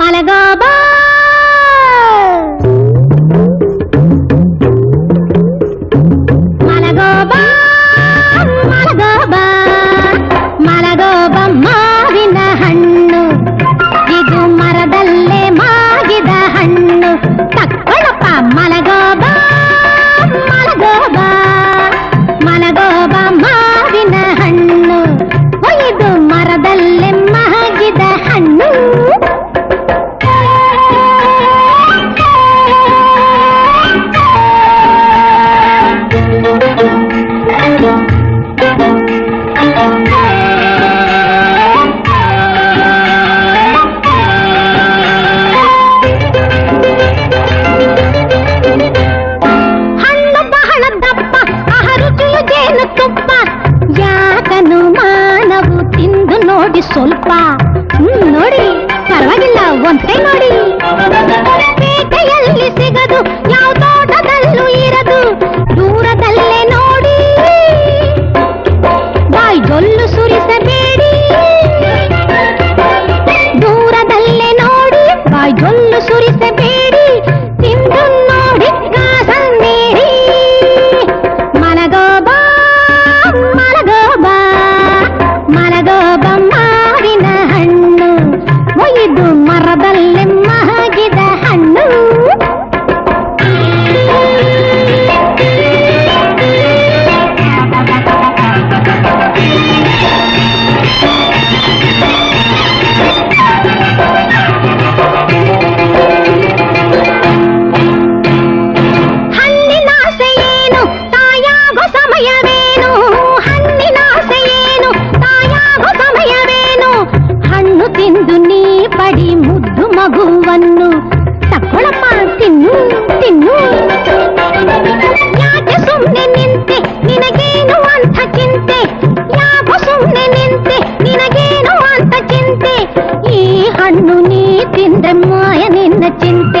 മലഗാബാ ಒಂದೇ ನೋಡಿ ಪೇಟೆಯಲ್ಲಿ ಸಿಗದು ಯಾವ ತೋಟದಲ್ಲೂ ಇರದು. ದೂರದಲ್ಲೇ ನೋಡಿ. ಬಾಯ್ ಜೊಲ್ಲು ಸುರಿಸಬೇಡಿ. ದೂರದಲ್ಲೇ ನೋಡಿ. ಬಾಯ್ ಜೊಲ್ಲು ಸುರಿಸಬೇಡಿ. ತಿಂದು ನೋಡಿ ಕಾಸನ್ನೇರಿ. ಮಲಗೋಬ ಮಲಗೋಬ ಮಲಗೋಬ ನೀ ಪಡಿ ಮುದ್ದು ಮಗುವನ್ನು ತಕ್ಕೊಳಪ್ಪ ತಿನ್ನು ತಿನ್ನು ಯಾಕೆ ಸುಮ್ಮನೆ ನಿಂತೆ ನಿನಗೇನು ಅಂತ ಚಿಂತೆ ಯಾಕೋ ಸುಮ್ಮನೆ ನಿಂತೆ ನಿನಗೇನು ಅಂತ ಚಿಂತೆ ಈ ಹಣ್ಣು ನೀ ತಿಂದ್ರೆ ಮಾಯ ನಿನ್ನ ಚಿಂತೆ ಮಲಗೋ ಬಾ